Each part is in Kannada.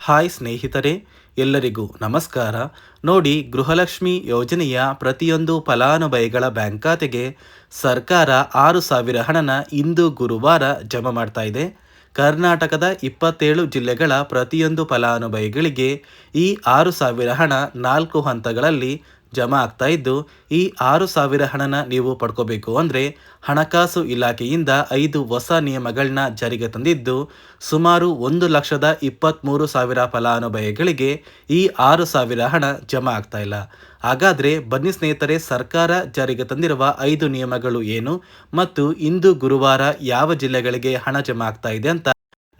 ಹಾಯ್ ಸ್ನೇಹಿತರೆ, ಎಲ್ಲರಿಗೂ ನಮಸ್ಕಾರ. ನೋಡಿ, ಗೃಹಲಕ್ಷ್ಮಿ ಯೋಜನೆಯ ಪ್ರತಿಯೊಂದು ಫಲಾನುಭವಿಗಳ ಬ್ಯಾಂಕ್ ಖಾತೆಗೆ ಸರ್ಕಾರ ಆರು ಸಾವಿರ ಹಣನ ಇಂದು ಗುರುವಾರ ಜಮಾ ಮಾಡ್ತಾ ಇದೆ. ಕರ್ನಾಟಕದ ಇಪ್ಪತ್ತೇಳು ಜಿಲ್ಲೆಗಳ ಪ್ರತಿಯೊಂದು ಫಲಾನುಭವಿಗಳಿಗೆ ಈ ಆರು ಸಾವಿರ ಹಣ ನಾಲ್ಕು ಹಂತಗಳಲ್ಲಿ ಜಮಾ ಆಗ್ತಾ ಇದ್ದು, ಈ ಆರು ಸಾವಿರ ಹಣನ ನೀವು ಪಡ್ಕೋಬೇಕು ಅಂದರೆ ಹಣಕಾಸು ಇಲಾಖೆಯಿಂದ ಐದು ಹೊಸ ನಿಯಮಗಳನ್ನ ಜಾರಿಗೆ ತಂದಿದ್ದು, ಸುಮಾರು ಒಂದು ಲಕ್ಷದ ಇಪ್ಪತ್ತ್ಮೂರು ಸಾವಿರ ಫಲಾನುಭವಿಗಳಿಗೆ ಈ ಆರು ಸಾವಿರ ಹಣ ಜಮಾ ಆಗ್ತಾ ಇಲ್ಲ. ಹಾಗಾದರೆ ಬನ್ನಿ ಸ್ನೇಹಿತರೆ, ಸರ್ಕಾರ ಜಾರಿಗೆ ತಂದಿರುವ ಐದು ನಿಯಮಗಳು ಏನು? ಮತ್ತು ಇಂದು ಗುರುವಾರ ಯಾವ ಜಿಲ್ಲೆಗಳಿಗೆ ಹಣ ಜಮಾ ಆಗ್ತಾ ಇದೆ ಅಂತ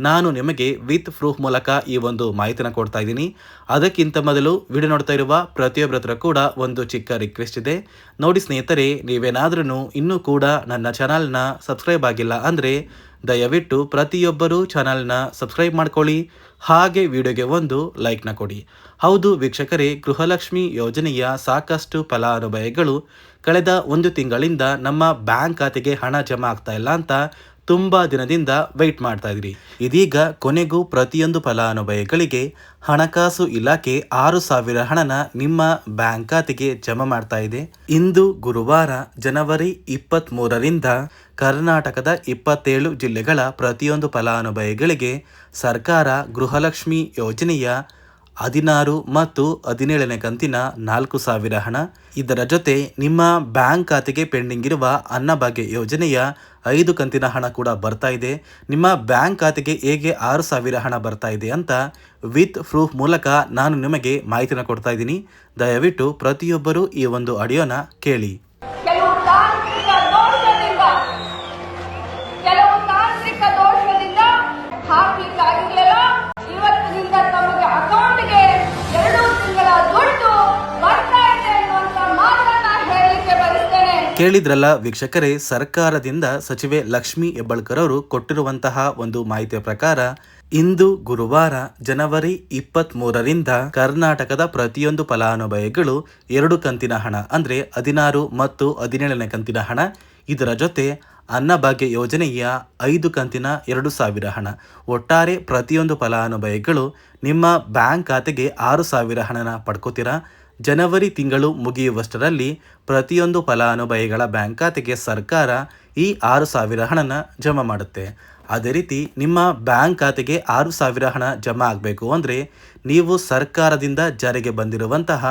ನಾನು ನಿಮಗೆ ವಿತ್ ಪ್ರೂಫ್ ಮೂಲಕ ಈ ಒಂದು ಮಾಹಿತಿನ ಕೊಡ್ತಾ ಇದ್ದೀನಿ. ಅದಕ್ಕಿಂತ ಮೊದಲು ವಿಡಿಯೋ ನೋಡ್ತಾ ಇರುವ ಪ್ರತಿಯೊಬ್ಬರ ಹತ್ರ ಕೂಡ ಒಂದು ಚಿಕ್ಕ ರಿಕ್ವೆಸ್ಟ್ ಇದೆ. ನೋಡಿ ಸ್ನೇಹಿತರೆ ನೀವೇನಾದ್ರೂ ಇನ್ನೂ ಕೂಡ ನನ್ನ ಚಾನಲ್ನ ಸಬ್ಸ್ಕ್ರೈಬ್ ಆಗಿಲ್ಲ ಅಂದರೆ ದಯವಿಟ್ಟು ಪ್ರತಿಯೊಬ್ಬರೂ ಚಾನಲ್ನ ಸಬ್ಸ್ಕ್ರೈಬ್ ಮಾಡ್ಕೊಳ್ಳಿ. ಹಾಗೆ ವಿಡಿಯೋಗೆ ಒಂದು ಲೈಕ್ನ ಕೊಡಿ. ಹೌದು ವೀಕ್ಷಕರೇ, ಗೃಹಲಕ್ಷ್ಮಿ ಯೋಜನೆಯ ಸಾಕಷ್ಟು ಫಲಾನುಭವಿಗಳು ಕಳೆದ ಒಂದು ತಿಂಗಳಿಂದ ನಮ್ಮ ಬ್ಯಾಂಕ್ ಖಾತೆಗೆ ಹಣ ಜಮಾ ಆಗ್ತಾ ಇಲ್ಲ ಅಂತ ತುಂಬ ದಿನದಿಂದ ವೆಯ್ಟ್ ಮಾಡ್ತಾ ಇದ್ರಿ. ಇದೀಗ ಕೊನೆಗೂ ಪ್ರತಿಯೊಂದು ಫಲಾನುಭವಿಗಳಿಗೆ ಹಣಕಾಸು ಇಲಾಖೆ ಆರು ಸಾವಿರ ಹಣನ ನಿಮ್ಮ ಬ್ಯಾಂಕ್ ಖಾತೆಗೆ ಜಮಾ ಮಾಡ್ತಾ ಇದೆ. ಇಂದು ಗುರುವಾರ ಜನವರಿ ಇಪ್ಪತ್ತ್ ಮೂರರಿಂದ ಕರ್ನಾಟಕದ ಇಪ್ಪತ್ತೇಳು ಜಿಲ್ಲೆಗಳ ಪ್ರತಿಯೊಂದು ಫಲಾನುಭವಿಗಳಿಗೆ ಸರ್ಕಾರ ಗೃಹಲಕ್ಷ್ಮಿ ಯೋಜನೆಯ ಹದಿನಾರು ಮತ್ತು ಹದಿನೇಳನೇ ಕಂತಿನ ನಾಲ್ಕು ಸಾವಿರ ಹಣ. ಇದರ ಜೊತೆ ನಿಮ್ಮ ಬ್ಯಾಂಕ್ ಖಾತೆಗೆ ಪೆಂಡಿಂಗ್ ಇರುವ ಅನ್ನಭಾಗ್ಯ ಯೋಜನೆಯ ಐದು ಕಂತಿನ ಹಣ ಕೂಡ ಬರ್ತಾ ಇದೆ. ನಿಮ್ಮ ಬ್ಯಾಂಕ್ ಖಾತೆಗೆ ಹೇಗೆ ಆರು ಸಾವಿರ ಹಣ ಬರ್ತಾ ಇದೆ ಅಂತ ವಿತ್ ಪ್ರೂಫ್ ಮೂಲಕ ನಾನು ನಿಮಗೆ ಮಾಹಿತಿನ ಕೊಡ್ತಾ ಇದ್ದೀನಿ. ದಯವಿಟ್ಟು ಪ್ರತಿಯೊಬ್ಬರೂ ಈ ಒಂದು ಆಡಿಯೋನ ಕೇಳಿ. ಕೇಳಿದ್ರಲ್ಲ ವೀಕ್ಷಕರೇ, ಸರ್ಕಾರದಿಂದ ಸಚಿವೆ ಲಕ್ಷ್ಮಿ ಹೆಬ್ಬಾಳ್ಕರ್ ಅವರು ಕೊಟ್ಟಿರುವಂತಹ ಒಂದು ಮಾಹಿತಿಯ ಪ್ರಕಾರ, ಇಂದು ಗುರುವಾರ ಜನವರಿ ಇಪ್ಪತ್ತ್ ಮೂರರಿಂದ ಕರ್ನಾಟಕದ ಪ್ರತಿಯೊಂದು ಫಲಾನುಭವಿಗಳು ಎರಡು ಕಂತಿನ ಹಣ, ಅಂದರೆ ಹದಿನಾರು ಮತ್ತು ಹದಿನೇಳನೇ ಕಂತಿನ ಹಣ, ಇದರ ಜೊತೆ ಅನ್ನಭಾಗ್ಯ ಯೋಜನೆಯ ಐದು ಕಂತಿನ ಎರಡು ಸಾವಿರ ಹಣ. ಒಟ್ಟಾರೆ ಪ್ರತಿಯೊಂದು ಫಲಾನುಭವಿಗಳು ನಿಮ್ಮ ಬ್ಯಾಂಕ್ ಖಾತೆಗೆ ಆರು ಸಾವಿರ ಹಣನ ಪಡ್ಕೋತೀರಾ? ಜನವರಿ ತಿಂಗಳು ಮುಗಿಯುವಷ್ಟರಲ್ಲಿ ಪ್ರತಿಯೊಂದು ಫಲಾನುಭವಿಗಳ ಬ್ಯಾಂಕ್ ಖಾತೆಗೆ ಸರ್ಕಾರ ಈ ಆರು ಸಾವಿರ ಹಣನ ಜಮಾ ಮಾಡುತ್ತೆ. ಅದೇ ರೀತಿ ನಿಮ್ಮ ಬ್ಯಾಂಕ್ ಖಾತೆಗೆ ಆರು ಸಾವಿರ ಹಣ ಜಮಾ ಆಗಬೇಕು ಅಂದರೆ ನೀವು ಸರ್ಕಾರದಿಂದ ಜಾರಿಗೆ ಬಂದಿರುವಂತಹ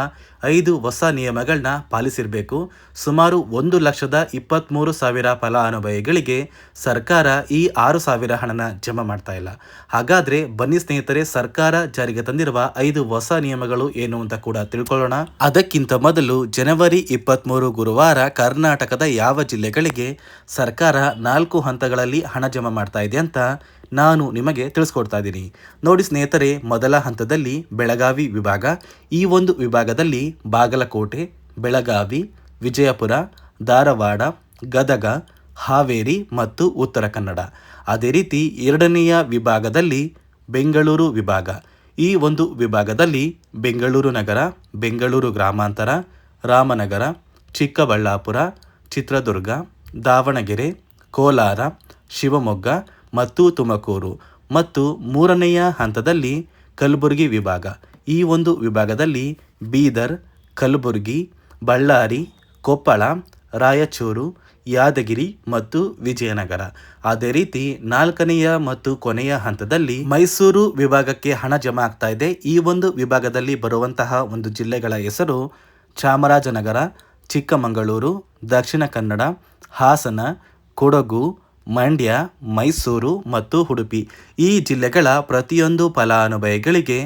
ಐದು ಹೊಸ ನಿಯಮಗಳನ್ನ ಪಾಲಿಸಿರಬೇಕು. ಸುಮಾರು ಒಂದು ಲಕ್ಷದ ಇಪ್ಪತ್ತ್ಮೂರು ಸಾವಿರ ಫಲಾನುಭವಿಗಳಿಗೆ ಸರ್ಕಾರ ಈ ಆರು ಸಾವಿರ ಹಣನ ಜಮಾ ಮಾಡ್ತಾ ಇಲ್ಲ. ಹಾಗಾದರೆ ಬನ್ನಿ ಸ್ನೇಹಿತರೆ, ಸರ್ಕಾರ ಜಾರಿಗೆ ತಂದಿರುವ ಐದು ಹೊಸ ನಿಯಮಗಳು ಏನು ಅಂತ ಕೂಡ ತಿಳ್ಕೊಳ್ಳೋಣ. ಅದಕ್ಕಿಂತ ಮೊದಲು ಜನವರಿ ಇಪ್ಪತ್ತ್ಮೂರು ಗುರುವಾರ ಕರ್ನಾಟಕದ ಯಾವ ಜಿಲ್ಲೆಗಳಿಗೆ ಸರ್ಕಾರ ನಾಲ್ಕು ಹಂತಗಳಲ್ಲಿ ಹಣ ಜಮಾ ಮಾಡ್ತಾ ಇದೆ ಅಂತ ನಾನು ನಿಮಗೆ ತಿಳಿಸ್ಕೊಡ್ತಾ ಇದ್ದೀನಿ. ನೋಡಿ ಸ್ನೇಹಿತರೆ, ಮೊದಲ ಹಂತದಲ್ಲಿ ಬೆಳಗಾವಿ ವಿಭಾಗ, ಈ ಒಂದು ವಿಭಾಗದಲ್ಲಿ ಬಾಗಲಕೋಟೆ, ಬೆಳಗಾವಿ, ವಿಜಯಪುರ, ಧಾರವಾಡ, ಗದಗ, ಹಾವೇರಿ ಮತ್ತು ಉತ್ತರ ಕನ್ನಡ. ಅದೇ ರೀತಿ ಎರಡನೆಯ ವಿಭಾಗದಲ್ಲಿ ಬೆಂಗಳೂರು ವಿಭಾಗ. ಈ ಒಂದು ವಿಭಾಗದಲ್ಲಿ ಬೆಂಗಳೂರು ನಗರ, ಬೆಂಗಳೂರು ಗ್ರಾಮಾಂತರ, ರಾಮನಗರ, ಚಿಕ್ಕಬಳ್ಳಾಪುರ, ಚಿತ್ರದುರ್ಗ, ದಾವಣಗೆರೆ, ಕೋಲಾರ, ಶಿವಮೊಗ್ಗ ಮತ್ತು ತುಮಕೂರು. ಮತ್ತು ಮೂರನೆಯ ಹಂತದಲ್ಲಿ ಕಲಬುರಗಿ ವಿಭಾಗ. ಈ ಒಂದು ವಿಭಾಗದಲ್ಲಿ ಬೀದರ್, ಕಲಬುರಗಿ, ಬಳ್ಳಾರಿ, ಕೊಪ್ಪಳ, ರಾಯಚೂರು, ಯಾದಗಿರಿ ಮತ್ತು ವಿಜಯನಗರ. ಅದೇ ರೀತಿ ನಾಲ್ಕನೆಯ ಮತ್ತು ಕೊನೆಯ ಹಂತದಲ್ಲಿ ಮೈಸೂರು ವಿಭಾಗಕ್ಕೆ ಹಣ ಜಮಾ ಆಗ್ತಾ ಇದೆ. ಈ ಒಂದು ವಿಭಾಗದಲ್ಲಿ ಬರುವಂತಹ ಒಂದು ಜಿಲ್ಲೆಗಳ ಹೆಸರು ಚಾಮರಾಜನಗರ, ಚಿಕ್ಕಮಗಳೂರು, ದಕ್ಷಿಣ ಕನ್ನಡ, ಹಾಸನ, ಕೊಡಗು ಮಂಡ್ಯ, ಮೈಸೂರು ಮತ್ತು ಉಡುಪಿ. ಈ ಜಿಲ್ಲೆಗಳ ಪ್ರತಿಯೊಂದು ಫಲಾನುಭವಿಗಳಿಗೆ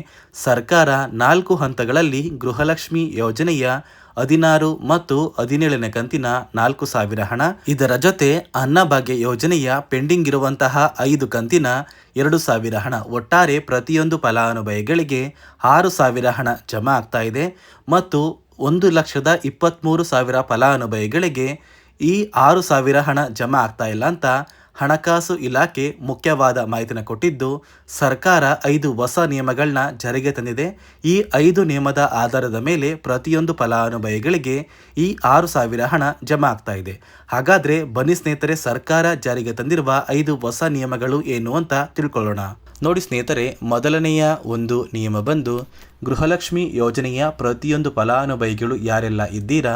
ಸರ್ಕಾರ ನಾಲ್ಕು ಹಂತಗಳಲ್ಲಿ ಗೃಹಲಕ್ಷ್ಮಿ ಯೋಜನೆಯ ಹದಿನಾರು ಮತ್ತು ಹದಿನೇಳನೇ ಕಂತಿನ ನಾಲ್ಕು ಸಾವಿರ ಹಣ, ಇದರ ಜೊತೆ ಅನ್ನಭಾಗ್ಯ ಯೋಜನೆಯ ಪೆಂಡಿಂಗ್ ಇರುವಂತಹ ಐದು ಕಂತಿನ ಎರಡು ಸಾವಿರ ಹಣ. ಒಟ್ಟಾರೆ ಪ್ರತಿಯೊಂದು ಫಲಾನುಭವಿಗಳಿಗೆ ಆರು ಸಾವಿರ ಹಣ ಜಮಾ ಆಗ್ತಾ ಇದೆ ಮತ್ತು ಒಂದು ಲಕ್ಷದ ಇಪ್ಪತ್ತ್ಮೂರು ಸಾವಿರ ಫಲಾನುಭವಿಗಳಿಗೆ ಈ ಆರು ಸಾವಿರ ಹಣ ಜಮಾ ಆಗ್ತಾ ಇಲ್ಲ ಅಂತ ಹಣಕಾಸು ಇಲಾಖೆ ಮುಖ್ಯವಾದ ಮಾಹಿತಿನ ಕೊಟ್ಟಿದ್ದು, ಸರ್ಕಾರ ಐದು ಹೊಸ ನಿಯಮಗಳನ್ನ ಜಾರಿಗೆ ತಂದಿದೆ. ಈ ಐದು ನಿಯಮದ ಆಧಾರದ ಮೇಲೆ ಪ್ರತಿಯೊಂದು ಫಲಾನುಭವಿಗಳಿಗೆ ಈ ಆರು ಸಾವಿರ ಹಣ ಜಮಾ ಆಗ್ತಾ ಇದೆ. ಹಾಗಾದ್ರೆ ಬನ್ನಿ ಸ್ನೇಹಿತರೆ, ಸರ್ಕಾರ ಜಾರಿಗೆ ತಂದಿರುವ ಐದು ಹೊಸ ನಿಯಮಗಳು ಏನು ಅಂತ ತಿಳ್ಕೊಳ್ಳೋಣ. ನೋಡಿ ಸ್ನೇಹಿತರೆ, ಮೊದಲನೆಯ ಒಂದು ನಿಯಮ ಬಂದು, ಗೃಹಲಕ್ಷ್ಮಿ ಯೋಜನೆಯ ಪ್ರತಿಯೊಂದು ಫಲಾನುಭವಿಗಳು ಯಾರೆಲ್ಲ ಇದ್ದೀರಾ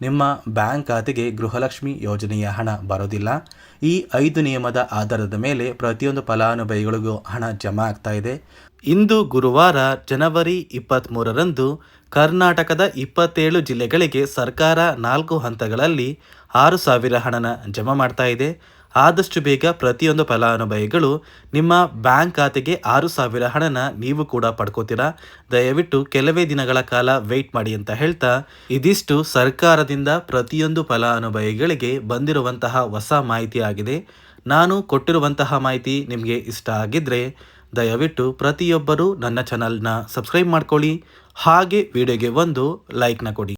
ನಿಮ್ಮ ಬ್ಯಾಂಕ್ ಖಾತೆಗೆ ಗೃಹಲಕ್ಷ್ಮಿ ಯೋಜನೆಯ ಹಣ ಬರೋದಿಲ್ಲ. ಈ ಐದು ನಿಯಮದ ಆಧಾರದ ಮೇಲೆ ಪ್ರತಿಯೊಂದು ಫಲಾನುಭವಿಗಳಿಗೂ ಹಣ ಜಮಾ ಆಗ್ತಾ ಇದೆ. ಇಂದು ಗುರುವಾರ ಜನವರಿ ಇಪ್ಪತ್ತ್ಮೂರರಂದು ಕರ್ನಾಟಕದ ಇಪ್ಪತ್ತೇಳು ಜಿಲ್ಲೆಗಳಿಗೆ ಸರ್ಕಾರ ನಾಲ್ಕು ಹಂತಗಳಲ್ಲಿ ಆರು ಸಾವಿರ ಹಣನ ಜಮಾ ಮಾಡ್ತಾ ಇದೆ. ಆದಷ್ಟು ಬೇಗ ಪ್ರತಿಯೊಂದು ಫಲಾನುಭವಿಗಳು ನಿಮ್ಮ ಬ್ಯಾಂಕ್ ಖಾತೆಗೆ ಆರು ಸಾವಿರ ಹಣನ ನೀವು ಕೂಡ ಪಡ್ಕೋತೀರಾ? ದಯವಿಟ್ಟು ಕೆಲವೇ ದಿನಗಳ ಕಾಲ ವೆಯ್ಟ್ ಮಾಡಿ ಅಂತ ಹೇಳ್ತಾ, ಇದಿಷ್ಟು ಸರ್ಕಾರದಿಂದ ಪ್ರತಿಯೊಂದು ಫಲಾನುಭವಿಗಳಿಗೆ ಬಂದಿರುವಂತಹ ಹೊಸ ಮಾಹಿತಿ ಆಗಿದೆ. ನಾನು ಕೊಟ್ಟಿರುವಂತಹ ಮಾಹಿತಿ ನಿಮಗೆ ಇಷ್ಟ ಆಗಿದ್ದರೆ ದಯವಿಟ್ಟು ಪ್ರತಿಯೊಬ್ಬರೂ ನನ್ನ ಚಾನಲ್ನ ಸಬ್ಸ್ಕ್ರೈಬ್ ಮಾಡ್ಕೊಳ್ಳಿ. ಹಾಗೆ ವಿಡಿಯೋಗೆ ಒಂದು ಲೈಕ್ನ ಕೊಡಿ.